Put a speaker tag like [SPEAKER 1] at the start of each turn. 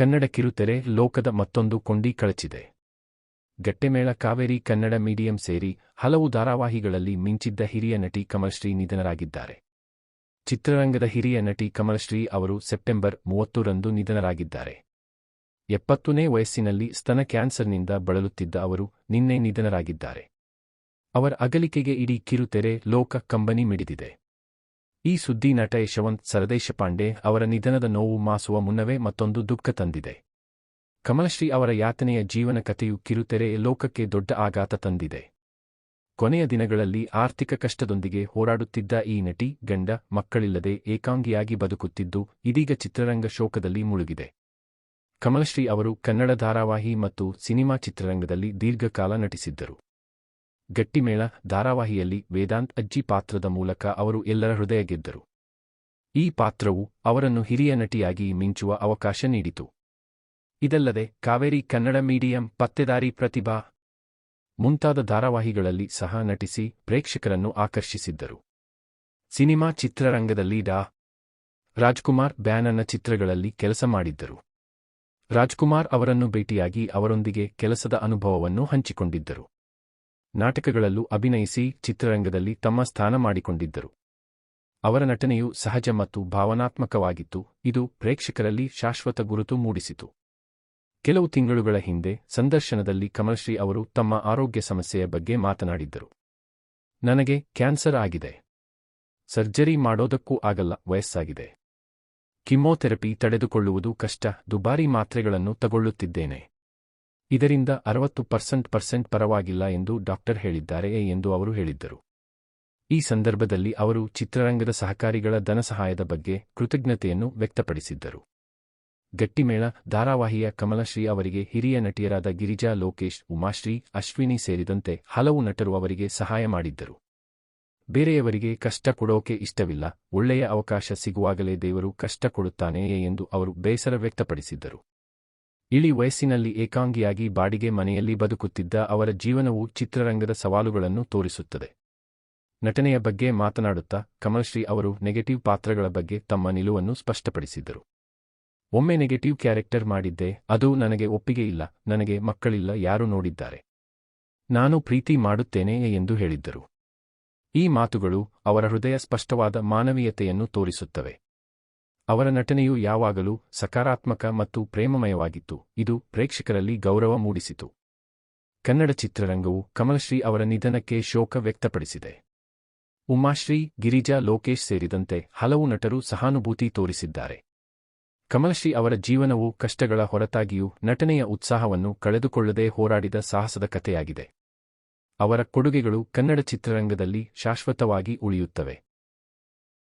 [SPEAKER 1] ಕನ್ನಡ ಕಿರುತೆರೆ ಲೋಕದ ಮತ್ತೊಂದು ಕೊಂಡಿ ಕಳಚಿದೆ. ಗಟ್ಟೆಮೇಳ ಕಾವೇರಿ ಕನ್ನಡ ಮೀಡಿಯಂ ಸೇರಿ ಹಲವು ಧಾರಾವಾಹಿಗಳಲ್ಲಿ ಮಿಂಚಿದ್ದ ಹಿರಿಯ ನಟಿ ಕಮಲಶ್ರೀ ನಿಧನರಾಗಿದ್ದಾರೆ. ಚಿತ್ರರಂಗದ ಹಿರಿಯ ನಟಿ ಕಮಲಶ್ರೀ ಅವರು ಸೆಪ್ಟೆಂಬರ್ ಮೂವತ್ತರಂದು ನಿಧನರಾಗಿದ್ದಾರೆ. ಎಪ್ಪತ್ತನೇ ವಯಸ್ಸಿನಲ್ಲಿ ಸ್ತನ ಕ್ಯಾನ್ಸರ್ನಿಂದ ಬಳಲುತ್ತಿದ್ದ ಅವರು ನಿನ್ನೆ ನಿಧನರಾಗಿದ್ದಾರೆ. ಅವರ ಅಗಲಿಕೆಗೆ ಇಡೀ ಕಿರುತೆರೆ ಲೋಕ ಕಂಬನಿ ಮಿಡಿದಿದೆ. ಈ ಸುದ್ದಿ ನಟ ಯಶವಂತ್ ಸರದೇಶಪಾಂಡೆ ಅವರ ನಿಧನದ ನೋವು ಮಾಸುವ ಮುನ್ನವೇ ಮತ್ತೊಂದು ದುಃಖ ತಂದಿದೆ. ಕಮಲಶ್ರೀ ಅವರ ಯಾತನೆಯ ಜೀವನ ಕಥೆಯು ಕಿರುತೆರೆ ಲೋಕಕ್ಕೆ ದೊಡ್ಡ ಆಘಾತ ತಂದಿದೆ. ಕೊನೆಯ ದಿನಗಳಲ್ಲಿ ಆರ್ಥಿಕ ಕಷ್ಟದೊಂದಿಗೆ ಹೋರಾಡುತ್ತಿದ್ದ ಈ ನಟಿ, ಗಂಡ, ಮಕ್ಕಳಿಲ್ಲದೆ ಏಕಾಂಗಿಯಾಗಿ ಬದುಕುತ್ತಿದ್ದು ಇದೀಗ ಚಿತ್ರರಂಗ ಶೋಕದಲ್ಲಿ ಮುಳುಗಿದೆ. ಕಮಲಶ್ರೀ ಅವರು ಕನ್ನಡ ಧಾರಾವಾಹಿ ಮತ್ತು ಸಿನಿಮಾ ಚಿತ್ರರಂಗದಲ್ಲಿ ದೀರ್ಘಕಾಲ ನಟಿಸಿದ್ದರು. ಗಟ್ಟಿಮೇಳ ಧಾರಾವಾಹಿಯಲ್ಲಿ ವೇದಾಂತ್ ಅಜ್ಜಿ ಪಾತ್ರದ ಮೂಲಕ ಅವರು ಎಲ್ಲರ ಹೃದಯ ಗೆದ್ದರು ಈ ಪಾತ್ರವು ಅವರನ್ನು ಹಿರಿಯ ನಟಿಯಾಗಿ ಮಿಂಚುವ ಅವಕಾಶ ನೀಡಿತು. ಇದಲ್ಲದೆ ಕಾವೇರಿ ಕನ್ನಡ ಮೀಡಿಯಂ ಪತ್ತೆದಾರಿ ಪ್ರತಿಭಾ ಮುಂತಾದ ಧಾರಾವಾಹಿಗಳಲ್ಲಿ ಸಹ ನಟಿಸಿ ಪ್ರೇಕ್ಷಕರನ್ನು ಆಕರ್ಷಿಸಿದ್ದರು. ಸಿನಿಮಾ ಚಿತ್ರರಂಗದಲ್ಲಿ ಡಾ. ರಾಜ್ಕುಮಾರ್ ಬ್ಯಾನನ್ನ ಚಿತ್ರಗಳಲ್ಲಿ ಕೆಲಸ ಮಾಡಿದ್ದರು. ರಾಜ್ಕುಮಾರ್ ಅವರನ್ನು ಭೇಟಿಯಾಗಿ ಅವರೊಂದಿಗೆ ಕೆಲಸದ ಅನುಭವವನ್ನು ಹಂಚಿಕೊಂಡಿದ್ದರು. ನಾಟಕಗಳಲ್ಲೂ ಅಭಿನಯಿಸಿ ಚಿತ್ರರಂಗದಲ್ಲಿ ತಮ್ಮ ಸ್ಥಾನ ಮಾಡಿಕೊಂಡಿದ್ದರು. ಅವರ ನಟನೆಯು ಸಹಜ ಮತ್ತು ಭಾವನಾತ್ಮಕವಾಗಿತ್ತು. ಇದು ಪ್ರೇಕ್ಷಕರಲ್ಲಿ ಶಾಶ್ವತ ಗುರುತು ಮೂಡಿಸಿತು. ಕೆಲವು ತಿಂಗಳುಗಳ ಹಿಂದೆ ಸಂದರ್ಶನದಲ್ಲಿ ಕಮಲಶ್ರೀ ಅವರು ತಮ್ಮ ಆರೋಗ್ಯ ಸಮಸ್ಯೆಯ ಬಗ್ಗೆ ಮಾತನಾಡಿದ್ದರು. ನನಗೆ ಕ್ಯಾನ್ಸರ್ ಆಗಿದೆ. ಸರ್ಜರಿ ಮಾಡೋದಕ್ಕೂ ಆಗಲ್ಲ, ವಯಸ್ಸಾಗಿದೆ. ಕಿಮೋಥೆರಪಿ ತಡೆದುಕೊಳ್ಳುವುದು ಕಷ್ಟ. ದುಬಾರಿ ಮಾತ್ರೆಗಳನ್ನು ತಗೊಳ್ಳುತ್ತಿದ್ದೇನೆ. ಇದರಿಂದ ಅರವತ್ತು ಪರ್ಸೆಂಟ್ ಪರ್ಸೆಂಟ್ ಪರವಾಗಿಲ್ಲ ಎಂದು ಡಾಕ್ಟರ್ ಹೇಳಿದ್ದಾರೆ ಎಂದು ಅವರು ಹೇಳಿದ್ದರು. ಈ ಸಂದರ್ಭದಲ್ಲಿ ಅವರು ಚಿತ್ರರಂಗದ ಸಹಕಾರಿಗಳ ಧನಸಹಾಯದ ಬಗ್ಗೆ ಕೃತಜ್ಞತೆಯನ್ನು ವ್ಯಕ್ತಪಡಿಸಿದ್ದರು. ಗಟ್ಟಿಮೇಳ, ಧಾರಾವಾಹಿಯ ಕಮಲಶ್ರೀ ಅವರಿಗೆ ಹಿರಿಯ ನಟಿಯರಾದ ಗಿರಿಜಾ ಲೋಕೇಶ್, ಉಮಾಶ್ರೀ, ಅಶ್ವಿನಿ ಸೇರಿದಂತೆ ಹಲವು ನಟರು ಅವರಿಗೆ ಸಹಾಯ ಮಾಡಿದ್ದರು. ಬೇರೆಯವರಿಗೆ ಕಷ್ಟ ಕೊಡೋಕೆ ಇಷ್ಟವಿಲ್ಲ, ಒಳ್ಳೆಯ ಅವಕಾಶ ಸಿಗುವಾಗಲೇ ದೇವರು ಕಷ್ಟ ಕೊಡುತ್ತಾನೆಯೇ ಎಂದು ಅವರು ಬೇಸರ ವ್ಯಕ್ತಪಡಿಸಿದ್ದರು. ಇಳಿ ವಯಸ್ಸಿನಲ್ಲಿ ಏಕಾಂಗಿಯಾಗಿ ಬಾಡಿಗೆ ಮನೆಯಲ್ಲಿ ಬದುಕುತ್ತಿದ್ದ ಅವರ ಜೀವನವು ಚಿತ್ರರಂಗದ ಸವಾಲುಗಳನ್ನು ತೋರಿಸುತ್ತದೆ. ನಟನೆಯ ಬಗ್ಗೆ ಮಾತನಾಡುತ್ತಾ ಕಮಲಶ್ರೀ ಅವರು ನೆಗೆಟಿವ್ ಪಾತ್ರಗಳ ಬಗ್ಗೆ ತಮ್ಮ ನಿಲುವನ್ನು ಸ್ಪಷ್ಟಪಡಿಸಿದ್ದರು ಒಮ್ಮೆ ನೆಗೆಟಿವ್ ಕ್ಯಾರೆಕ್ಟರ್ ಮಾಡಿದ್ದೆ, ಅದು ನನಗೆ ಒಪ್ಪಿಗೆ ಇಲ್ಲ, ನನಗೆ ಮಕ್ಕಳಿಲ್ಲ, ಯಾರು ನೋಡಿದ್ದಾರೆ. ನಾನು ಪ್ರೀತಿ ಮಾಡುತ್ತೇನೆ ಎಂದು ಹೇಳಿದ್ದರು. ಈ ಮಾತುಗಳು ಅವರ ಹೃದಯ ಸ್ಪಷ್ಟವಾದ ಮಾನವೀಯತೆಯನ್ನು ತೋರಿಸುತ್ತವೆ. ಅವರ ನಟನೆಯು ಯಾವಾಗಲೂ ಸಕಾರಾತ್ಮಕ ಮತ್ತು ಪ್ರೇಮಮಯವಾಗಿತ್ತು. ಇದು ಪ್ರೇಕ್ಷಕರಲ್ಲಿ ಗೌರವ ಮೂಡಿಸಿತು. ಕನ್ನಡ ಚಿತ್ರರಂಗವು ಕಮಲಶ್ರೀ ಅವರ ನಿಧನಕ್ಕೆ ಶೋಕ ವ್ಯಕ್ತಪಡಿಸಿದೆ. ಉಮಾಶ್ರೀ, ಗಿರಿಜಾ, ಲೋಕೇಶ್ ಸೇರಿದಂತೆ ಹಲವು ನಟರು ಸಹಾನುಭೂತಿ ತೋರಿಸಿದ್ದಾರೆ. ಕಮಲಶ್ರೀ ಅವರ ಜೀವನವು ಕಷ್ಟಗಳ ಹೊರತಾಗಿಯೂ ನಟನೆಯ ಉತ್ಸಾಹವನ್ನು ಕಳೆದುಕೊಳ್ಳದೆ ಹೋರಾಡಿದ ಸಾಹಸದ ಕಥೆಯಾಗಿದೆ. ಅವರ ಕೊಡುಗೆಗಳು ಕನ್ನಡ ಚಿತ್ರರಂಗದಲ್ಲಿ ಶಾಶ್ವತವಾಗಿ ಉಳಿಯುತ್ತವೆ.